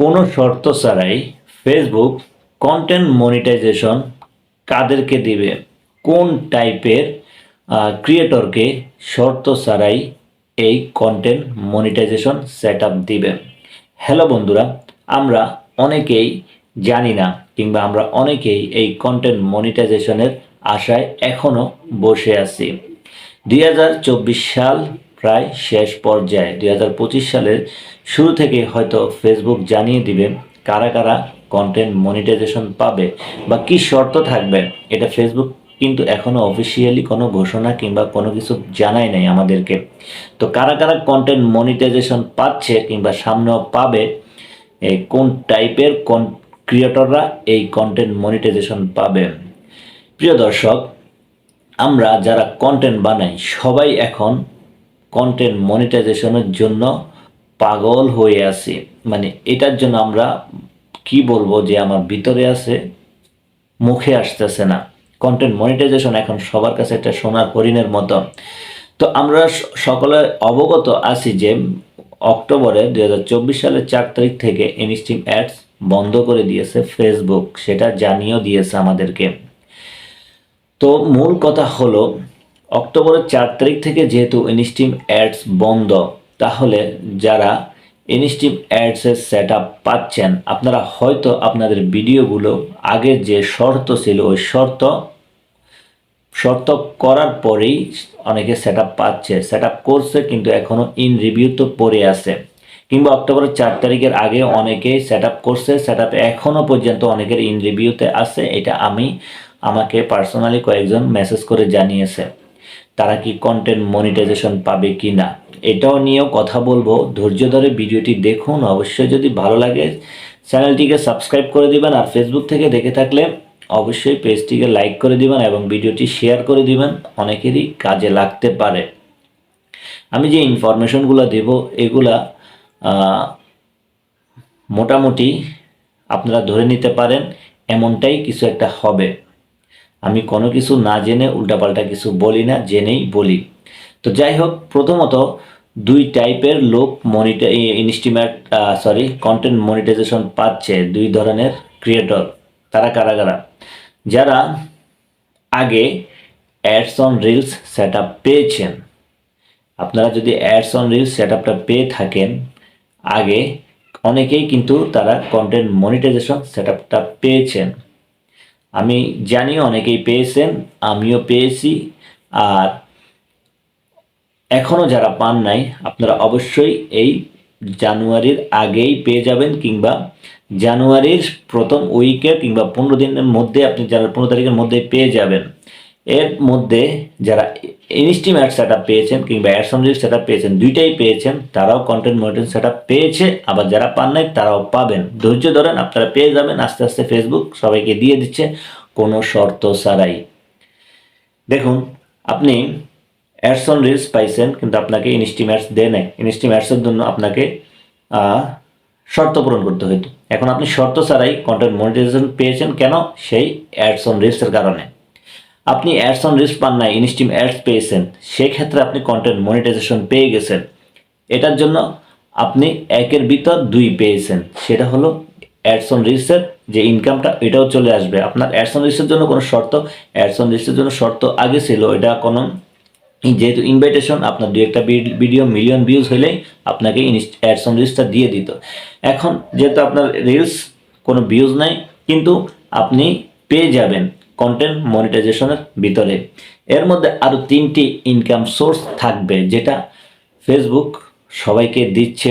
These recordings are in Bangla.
কোনো শর্ত ছাড়াই ফেসবুক কন্টেন্ট মনিটাইজেশন কাদেরকে দিবে? কোন টাইপের ক্রিয়েটরকে শর্ত ছাড়াই এই কন্টেন্ট মনিটাইজেশন সেট আপ দিবে? হ্যালো বন্ধুরা, আমরা অনেকেই জানি না কিংবা আমরা অনেকেই এই কন্টেন্ট মনিটাইজেশনের আশায় এখনও বসে আছি। দুই হাজার চব্বিশ সাল প্রায় শেষ পর্যায়ে দু হাজার পঁচিশ সালের শুরু থেকে হয়তো ফেসবুক জানিয়ে দিবে কারা কারা কন্টেন্ট মনিটাইজেশন পাবে বা কি শর্ত থাকবে। এটা ফেসবুক কিন্তু এখনও অফিসিয়ালি কোনো ঘোষণা কিংবা কোনো কিছু জানাই নাই আমাদেরকে। তো কারা কারা কন্টেন্ট মনিটাইজেশন পাচ্ছে কিংবা সামনেও পাবে কোন টাইপের কন ক্রিয়েটররা এই কন্টেন্ট মনিটাইজেশন পাবে? প্রিয় দর্শক, আমরা যারা কন্টেন্ট বানাই, সবাই এখন কন্টেন্ট মনিটাইজেশনের জন্য পাগল হয়ে আছি। মানে এটার জন্য আমরা কি বলব যে আমার ভিতরে আছে, মুখে আসতেছে না। কন্টেন্ট মনিটাইজেশন এখন সবার কাছে একটা সোনার হরিণের মতো। তো আমরা সকলে অবগত আছি যে অক্টোবরে দুই হাজার চব্বিশ সালের চার তারিখ থেকে ইনস্টিম অ্যাডস বন্ধ করে দিয়েছে ফেসবুক সেটা জানিয়েও দিয়েছে আমাদেরকে। তো মূল কথা হলো অক্টোবরের চার তারিখ থেকে যেহেতু ইনস্টিম অ্যাডস বন্ধ, তাহলে যারা ইনস্টিম অ্যাডসের সেট পাচ্ছেন, আপনারা হয়তো আপনাদের ভিডিওগুলো আগে যে শর্ত ছিল, ওই শর্ত শর্ত করার পরেই অনেকে সেট আপ পাচ্ছে। সেট আপ করছে, কিন্তু এখনও ইন রিভিউ তো পড়ে আছে। কিংবা অক্টোবরের চার তারিখের আগে অনেকেই সেট করছে সেট আপ এখনও পর্যন্ত অনেকের ইন রিভিউতে আছে, এটা আমি আমাকে পার্সোনালি কয়েকজন মেসেজ করে জানিয়েছে। তারা কি কন্টেন্ট মনিটাইজেশন পাবে কি না এটাও নিয়েও কথা বলব। ধৈর্য ধরে ভিডিওটি দেখুন। অবশ্যই যদি ভালো লাগে, চ্যানেলটিকে সাবস্ক্রাইব করে দিবেন আর ফেসবুক থেকে দেখে থাকলে অবশ্যই পেজটিকে লাইক করে দিবেন এবং ভিডিওটি শেয়ার করে দিবেন। অনেকেরই কাজে লাগতে পারে। আমি যে ইনফরমেশনগুলো দেব, এগুলা মোটামুটি আপনারা ধরে নিতে পারেন, এমনটাই কিছু একটা হবে। আমি কোনো কিছু না জেনে উল্টাপাল্টা কিছু বলি না, জেনেই বলি। তো যাই হোক প্রথমত দুই টাইপের লোক মনিটা ইনস্টিমেট সরি, কন্টেন্ট মনিটাইজেশন পাচ্ছে দুই ধরনের ক্রিয়েটর। তারা কারা কারা? যারা আগে ads on reels set up পেয়েছেন। আপনারা যদি অ্যাডস অন রিলস সেট আপটা পেয়ে থাকেন, আগে অনেকেই কিন্তু তারা কন্টেন্ট মনিটাইজেশন সেট আপটা পেয়েছেন। আমি জানি অনেকেই পেয়েছেন, আমিও পেয়েছি, আর এখনও যারা পান নাই, আপনারা অবশ্যই এই জানুয়ারির আগেই পেয়ে যাবেন কিংবা জানুয়ারির প্রথম উইকে কিংবা পনেরো দিনের মধ্যে আপনি যারা পনেরো তারিখের মধ্যে পেয়ে যাবেন, এর মধ্যে যারা ইনস্টিমেট সেট আপ পেয়েছেন কিংবা অ্যাডসনজিট সেট আপ পেয়েছেন, দুইটাই পেয়েছেন, তারাও কন্টেন্ট মনিটরিং সেট আপ পেয়েছে, আবার যারা পান নাই তারাও পাবেন। ধৈর্য ধরেন, আপনারা পেয়ে যাবেন, আস্তে আস্তে ফেসবুক সবাইকে দিয়ে দিচ্ছে, কোনো শর্ত ছাড়াই। দেখুন, আপনি অ্যাডসন রিলস পাইছেন, কিন্তু আপনাকে ইনস্টিম্যাটস দেয় নাই। ইনস্টিম্যাটসের জন্য আপনাকে শর্ত পূরণ করতে হতো এখন আপনি শর্ত ছাড়াই কন্টেন্ট মনিটাইজেশন পেয়েছেন কেন? সেই অ্যাডসন রিলসের কারণে। আপনি অ্যাডস অন রিস্ক পান নাই ইনস্টিম অ্যাডস পেয়েছেন, সেক্ষেত্রে আপনি কন্টেন্ট মনিটাইজেশন পেয়ে গেছেন। এটার জন্য আপনি একের ভিতর দুই পেয়েছেন, সেটা হলো অ্যাডস অন রিলসের যে ইনকামটা এটাও চলে আসবে। আপনার অ্যাডস অন রিলসের জন্য কোনো শর্ত অ্যাডস অন রিস্কের জন্য শর্ত আগে ছিল, এটা কোনো যেহেতু ইনভাইটেশন আপনার দু একটা ভিডিও মিলিয়ন ভিউজ হলেই আপনাকে অ্যাডস অন রিলসটা দিয়ে দিত। এখন যেহেতু আপনার রিলস কোনো ভিউজ নাই, কিন্তু আপনি পেয়ে যাবেন। কন্টেন্ট মনিটাইজেশনের ভিতরে। এর মধ্যে আরও তিনটি ইনকাম সোর্স থাকবে, যেটা ফেসবুক সবাইকে দিচ্ছে।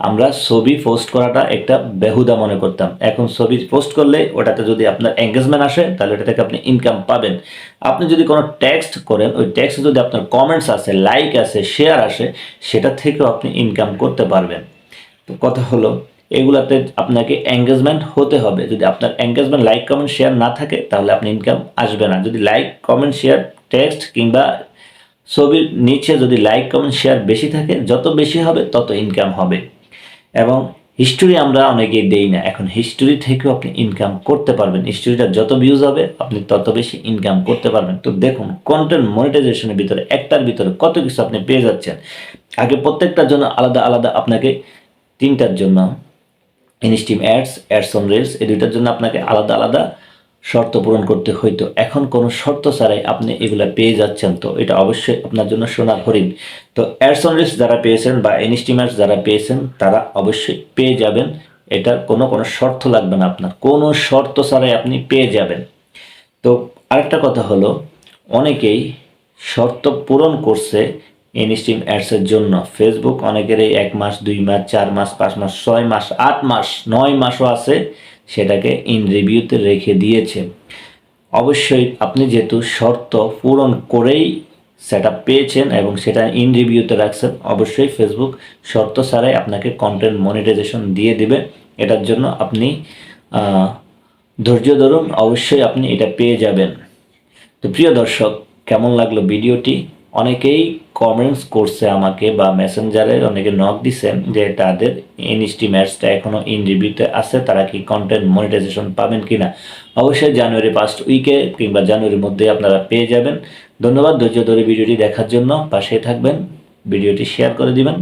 আমরা ছবি পোস্ট করাটা একটা বেহুদা মনে করতাম। এখন ছবি পোস্ট করলে ওটাতে যদি আপনার এঙ্গেজমেন্ট আসে, তাহলে ওটা থেকে আপনি ইনকাম পাবেন। আপনি যদি কোনো টেক্সট করেন, ওই টেক্সটে যদি আপনার কমেন্টস আসে লাইক আসে শেয়ার আসে, সেটা থেকেও আপনি ইনকাম করতে পারবেন। তো কথা হলো এগুলাতে আপনাকে এঙ্গেজমেন্ট হতে হবে। যদি আপনার এঙ্গেজমেন্ট লাইক কমেন্ট শেয়ার না থাকে, তাহলে আপনি ইনকাম আসবে না। যদি লাইক কমেন্ট শেয়ার টেক্সট কিংবা ছবির নিচে যদি লাইক কমেন্ট শেয়ার বেশি থাকে, যত বেশি হবে, তত ইনকাম হবে। এবং হিস্টোরি আমরা অনেকেই দেই না। এখন হিস্টোরি থেকেও আপনি ইনকাম করতে পারবেন। হিস্টোরিটা যত ভিউজ হবে, আপনি তত বেশি ইনকাম করতে পারবেন। তো দেখুন কন্টেন্ট মনিটাইজেশনের ভিতরে, একটার ভিতরে কত কিছু আপনি পেয়ে যাচ্ছেন। আগে প্রত্যেকটার জন্য আলাদা আলাদা আপনাকে তিনটার জন্য instream ads ads on reels এই দুইটার জন্য আপনাকে আলাদা আলাদা শর্ত পূরণ করতে হইতো। এখন কোনো শর্ত ছাড়াই আপনি এগুলা পেয়ে যাচ্ছেন তো। এটা অবশ্যই আপনার জন্য সোনার হরিণ। তো অ্যাডস অন রিলস যারা পেয়েছেন বা ইনস্টিমার্স যারা পেয়েছেন, তারা অবশ্যই পেয়ে যাবেন। এটার কোনো কোনো শর্ত লাগবে না আপনার। কোনো শর্ত ছাড়াই আপনি পেয়ে যাবেন। তো আরেকটা কথা হলো, অনেকেই শর্ত পূরণ করছে ইনস্টিম অ্যাডসের জন্য। ফেসবুক অনেকেরই এক মাস, দুই মাস, চার মাস, পাঁচ মাস, ছয় মাস, আট মাস, নয় মাসও আছে, সেটাকে ইন রিভিউতে রেখে দিয়েছে। অবশ্যই আপনি যেহেতু শর্ত পূরণ করেই সেটা পেয়েছেন এবং সেটা ইন রিভিউতে রাখছেন, অবশ্যই ফেসবুক শর্ত ছাড়াই আপনাকে কন্টেন্ট মনিটাইজেশন দিয়ে দিবে। এটার জন্য আপনি ধৈর্য ধরুন, অবশ্যই আপনি এটা পেয়ে যাবেন। তো প্রিয় দর্শক, কেমন লাগল ভিডিওটি? অনেকেই কমেন্টস করছে আমাকে বা মেসেঞ্জারে অনেকে নক দিচ্ছেন যে তাদের এনএসটি ম্যাচটা এখনও ইন রিভিউতে আছে, তারা কি কন্টেন্ট মনিটাইজেশন পাবেন কি না অবশ্যই জানুয়ারি ফার্স্ট উইকে কিংবা জানুয়ারির মধ্যে আপনারা পেয়ে যাবেন। ধন্যবাদ, ধৈর্য ধরে ভিডিওটি দেখার জন্য। পাশে থাকবেন, ভিডিওটি শেয়ার করে দিবেন।